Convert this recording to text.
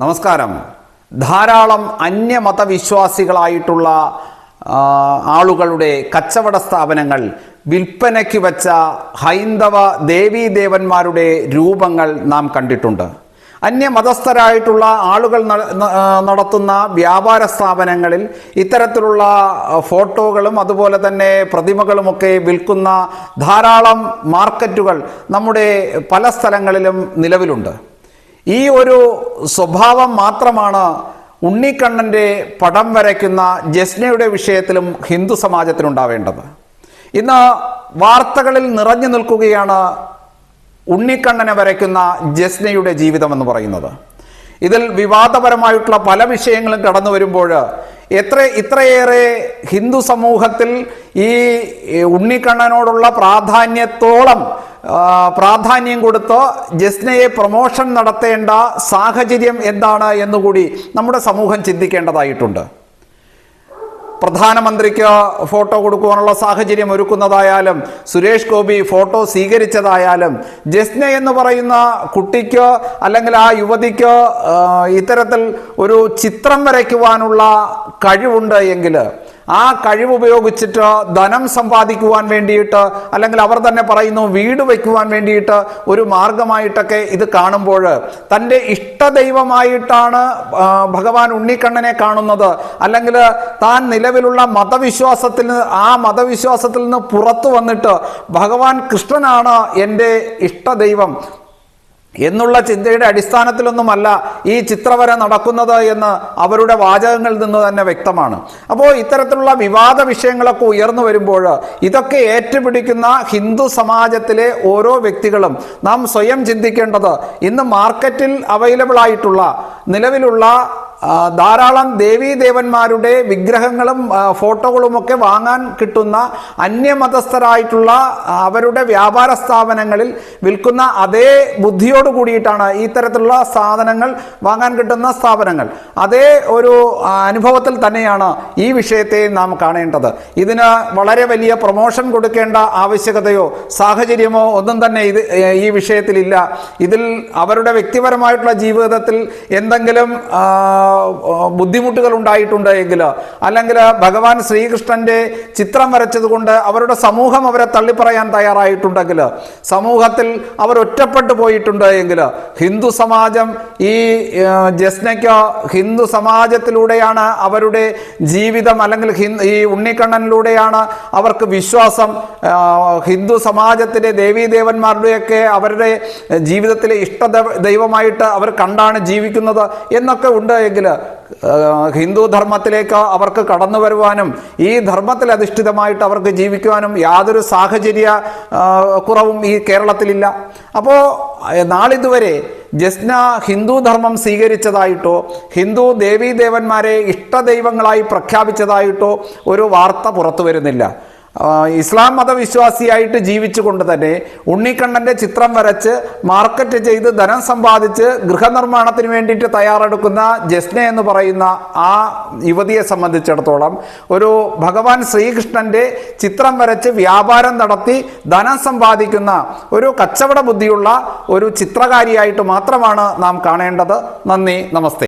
നമസ്കാരം. ധാരാളം അന്യമതവിശ്വാസികളായിട്ടുള്ള ആളുകളുടെ കച്ചവട സ്ഥാപനങ്ങൾ വിൽപ്പനയ്ക്ക് വച്ച ഹൈന്ദവ ദേവീദേവന്മാരുടെ രൂപങ്ങൾ നാം കണ്ടിട്ടുണ്ട്. അന്യമതസ്ഥരായിട്ടുള്ള ആളുകൾ നടത്തുന്ന വ്യാപാര സ്ഥാപനങ്ങളിൽ ഇത്തരത്തിലുള്ള ഫോട്ടോകളും അതുപോലെ തന്നെ പ്രതിമകളുമൊക്കെ വിൽക്കുന്ന ധാരാളം മാർക്കറ്റുകൾ നമ്മുടെ പല സ്ഥലങ്ങളിലും നിലവിലുണ്ട്. ഈ ഒരു സ്വഭാവം മാത്രമാണ് ഉണ്ണിക്കണ്ണന്റെ പടം വരയ്ക്കുന്ന ജസ്നയുടെ വിഷയത്തിലും ഹിന്ദു സമാജത്തിനുണ്ടാവേണ്ടത് ഇന്ന് വാർത്തകളിൽ നിറഞ്ഞു നിൽക്കുകയാണ് ഉണ്ണിക്കണ്ണനെ വരയ്ക്കുന്ന ജസ്നയുടെ ജീവിതം എന്ന് പറയുന്നത്. ഇതിൽ വിവാദപരമായിട്ടുള്ള പല വിഷയങ്ങളും കടന്നു വരുമ്പോൾ എത്ര ഇത്രയേറെ ഹിന്ദു സമൂഹത്തിൽ ഈ ഉണ്ണിക്കണ്ണനോടുള്ള പ്രാധാന്യത്തോളം പ്രാധാന്യം കൊടുത്ത് ജസ്നയെ പ്രൊമോഷൻ നടത്തേണ്ട സാഹചര്യം എന്താണ് എന്നുകൂടി നമ്മുടെ സമൂഹം ചിന്തിക്കേണ്ടതായിട്ടുണ്ട്. പ്രധാനമന്ത്രിക്ക് ഫോട്ടോ കൊടുക്കുവാനുള്ള സാഹചര്യം ഒരുക്കുന്നതായാലും സുരേഷ് ഗോപി ഫോട്ടോ സ്വീകരിച്ചതായാലും ജസ്ന എന്ന് പറയുന്ന കുട്ടിക്ക് അല്ലെങ്കിൽ ആ യുവതിക്ക് ഇത്തരത്തിൽ ഒരു ചിത്രം വരയ്ക്കുവാനുള്ള കഴിവുണ്ട് എങ്കിൽ ആ കഴിവ് ഉപയോഗിച്ചിട്ട് ധനം സമ്പാദിക്കുവാൻ വേണ്ടിയിട്ട് അല്ലെങ്കിൽ അവർ തന്നെ പറയുന്നു വീട് വയ്ക്കുവാൻ വേണ്ടിയിട്ട് ഒരു മാർഗമായിട്ടൊക്കെ ഇത് കാണുമ്പോൾ തന്റെ ഇഷ്ടദൈവമായിട്ടാണ് ദൈവമായിട്ടാണ് ഭഗവാൻ ഉണ്ണിക്കണ്ണനെ കാണുന്നത്. അല്ലെങ്കിൽ താൻ നിലവിലുള്ള മതവിശ്വാസത്തിൽ ആ മതവിശ്വാസത്തിൽ നിന്ന് പുറത്തു വന്നിട്ട് ഭഗവാൻ കൃഷ്ണനാണ് എന്റെ ഇഷ്ടദൈവം. എന്നുള്ള ചിന്തയുടെ അടിസ്ഥാനത്തിലൊന്നുമല്ല ഈ ചിത്രവര നടക്കുന്നത് എന്ന് അവരുടെ വാചകങ്ങളിൽ നിന്ന് തന്നെ വ്യക്തമാണ്. അപ്പോൾ ഇത്തരത്തിലുള്ള വിവാദ വിഷയങ്ങളൊക്കെ ഉയർന്നു വരുമ്പോൾ ഇതൊക്കെ ഏറ്റുപിടിക്കുന്ന ഹിന്ദു സമാജത്തിലെ ഓരോ വ്യക്തികളും നാം സ്വയം ചിന്തിക്കേണ്ടത് ഇന്ന് മാർക്കറ്റിൽ അവൈലബിൾ ആയിട്ടുള്ള നിലവിലുള്ള ധാരാളം ദേവീദേവന്മാരുടെ വിഗ്രഹങ്ങളും ഫോട്ടോകളുമൊക്കെ വാങ്ങാൻ കിട്ടുന്ന അന്യമതസ്ഥരായിട്ടുള്ള അവരുടെ വ്യാപാര സ്ഥാപനങ്ങളിൽ വിൽക്കുന്ന അതേ ബുദ്ധിയോട് കൂടിയിട്ടാണ് ഇത്തരത്തിലുള്ള തരത്തിലുള്ള സാധനങ്ങൾ വാങ്ങാൻ കിട്ടുന്ന സ്ഥാപനങ്ങൾ. അതേ ഒരു അനുഭവത്തിൽ തന്നെയാണ് ഈ വിഷയത്തെ നാം കാണേണ്ടത്. ഇതിന് വളരെ വലിയ പ്രൊമോഷൻ കൊടുക്കേണ്ട ആവശ്യകതയോ സാഹചര്യമോ ഒന്നും തന്നെ ഇത് ഈ വിഷയത്തിലില്ല. ഇതിൽ അവരുടെ വ്യക്തിപരമായിട്ടുള്ള ജീവിതത്തിൽ എന്തെങ്കിലും ബുദ്ധിമുട്ടുകൾ ഉണ്ടായിട്ടുണ്ട് എങ്കിൽ അല്ലെങ്കിൽ ഭഗവാൻ ശ്രീകൃഷ്ണന്റെ ചിത്രം വരച്ചതുകൊണ്ട് അവരുടെ സമൂഹം അവരെ തള്ളിപ്പറയാൻ തയ്യാറായിട്ടുണ്ടെങ്കിൽ സമൂഹത്തിൽ അവർ ഒറ്റപ്പെട്ടു പോയിട്ടുണ്ട് എങ്കിൽ ഹിന്ദു സമാജം ഈ ജസ്നയ്ക്ക് ഹിന്ദു സമാജത്തിലൂടെയാണ് അവരുടെ ജീവിതം അല്ലെങ്കിൽ ഈ ഉണ്ണിക്കണ്ണനിലൂടെയാണ് അവർക്ക് വിശ്വാസം. ഹിന്ദു സമാജത്തിലെ ദേവീദേവന്മാരുടെയൊക്കെ അവരുടെ ജീവിതത്തിലെ ഇഷ്ട ദൈവമായിട്ട് അവർ കണ്ടാണ് ജീവിക്കുന്നത് എന്നൊക്കെ ഉണ്ട് എങ്കിൽ ഹിന്ദു ധർമ്മത്തിലേക്ക് അവർക്ക് കടന്നു വരുവാനും ഈ ധർമ്മത്തിൽ അധിഷ്ഠിതമായിട്ട് അവർക്ക് ജീവിക്കുവാനും യാതൊരു സാഹചര്യ കുറവും ഈ കേരളത്തിലില്ല. അപ്പോൾ നാളിതുവരെ ജസ്ന ഹിന്ദു ധർമ്മം സ്വീകരിച്ചതായിട്ടോ ഹിന്ദു ദേവീദേവന്മാരെ ഇഷ്ടദൈവങ്ങളായി പ്രഖ്യാപിച്ചതായിട്ടോ ഒരു വാർത്ത പുറത്തു വരുന്നില്ല. ഇസ്ലാം മതവിശ്വാസിയായിട്ട് ജീവിച്ചുകൊണ്ട് തന്നെ ഉണ്ണിക്കണ്ണന്റെ ചിത്രം വരച്ച് മാർക്കറ്റ് ചെയ്ത് ധനം സമ്പാദിച്ച് ഗൃഹനിർമ്മാണത്തിന് വേണ്ടിയിട്ട് തയ്യാറെടുക്കുന്ന ജസ്ന എന്ന് പറയുന്ന ആ യുവതിയെ സംബന്ധിച്ചിടത്തോളം ഒരു ഭഗവാൻ ശ്രീകൃഷ്ണന്റെ ചിത്രം വരച്ച് വ്യാപാരം നടത്തി ധനം സമ്പാദിക്കുന്ന ഒരു കച്ചവട ബുദ്ധിയുള്ള ഒരു ചിത്രകാരിയായിട്ട് മാത്രമാണ് നാം കാണേണ്ടത്. നന്ദി നമസ്തേ.